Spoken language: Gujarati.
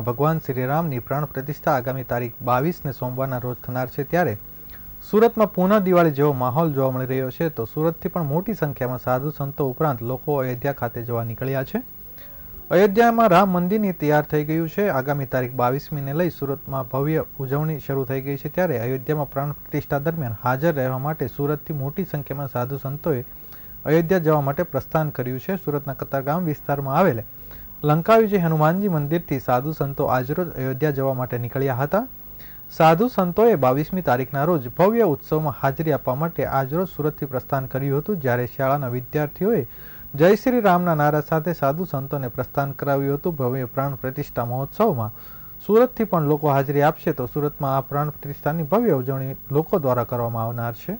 સુરતમાં ભગવાન શ્રીરામની પ્રાણ પ્રતિષ્ઠા આગામી તારીખ બાવીસને સોમવારના રોજ થનાર છે ત્યારે સુરતમાં પુનઃ દિવાળી જેવો માહોલ જોવા મળી રહ્યો છે તો સુરતથી પણ મોટી સંખ્યામાં સાધુ સંતો ઉપરાંત લોકો અયોધ્યા ખાતે જવા નીકળ્યા છે. અયોધ્યામાં રામ મંદિરની તૈયાર થઈ ગયું છે. આગામી તારીખ બાવીસમીને લઈ સુરતમાં ભવ્ય ઉજવણી શરૂ થઈ ગઈ છે ત્યારે અયોધ્યામાં પ્રાણ પ્રતિષ્ઠા દરમિયાન હાજર રહેવા માટે સુરતથી મોટી સંખ્યામાં સાધુ સંતોએ અયોધ્યા જવા માટે પ્રસ્થાન કર્યું છે. સુરતના કતારગામ વિસ્તારમાં આવેલ લંકાવીજી હનુમાનજી મંદિરથી સાધુ સંતો આજરોજ અયોધ્યા જવા માટે નીકળ્યા હતા. સાધુ સંતોએ બાવીસમી તારીખના રોજ ભવ્ય ઉત્સવમાં હાજરી આપવા માટે આજરોજ સુરતથી પ્રસ્થાન કર્યું હતું, જ્યારે શાળાના વિદ્યાર્થીઓએ જય શ્રી રામના નારા સાથે સાધુ સંતોને પ્રસ્થાન કરાવ્યું હતું. ભવ્ય પ્રાણ પ્રતિષ્ઠા મહોત્સવમાં સુરતથી પણ લોકો હાજરી આપશે તો સુરતમાં આ પ્રાણ પ્રતિષ્ઠાની ભવ્ય ઉજવણી લોકો દ્વારા કરવામાં આવનાર છે.